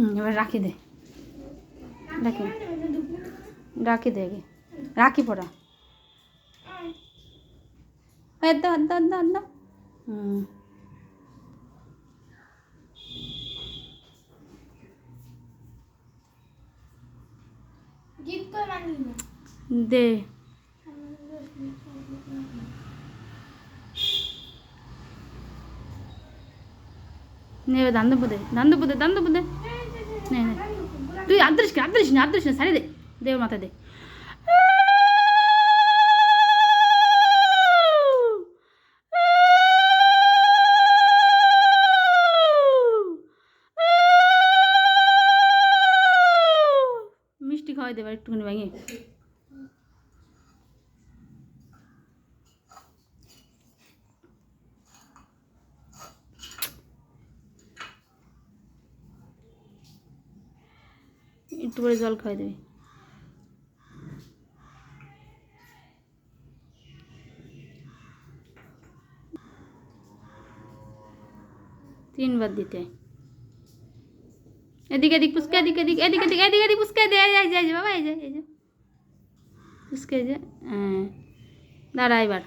হুম এবার রাখি দে। রাখি রাখি দে আগে। রাখি পড়া। একদম একদম একদম একদম হুম। জিপ করে মানি না। দে। নে এবার দান দেবো দে দান দেবো দে দান দেবো দে। নে নে তুই আদরিস না আদরিস না আদরিস না সারি দে দে মাথা দে মিষ্টি খাওয়াই দেবে একটুখানি ভেঙে একটু করে জল খাওয়াই দেবে। তিনবার দিতে। এদিকে এদিক পুচকে, এদিক এদিক এদিক এদিক এদিক এদিক পুচকে, দে, এই যে এই যে বাবা, এই যে এই যে। এই যে হ্যাঁ দাঁড়া এবার।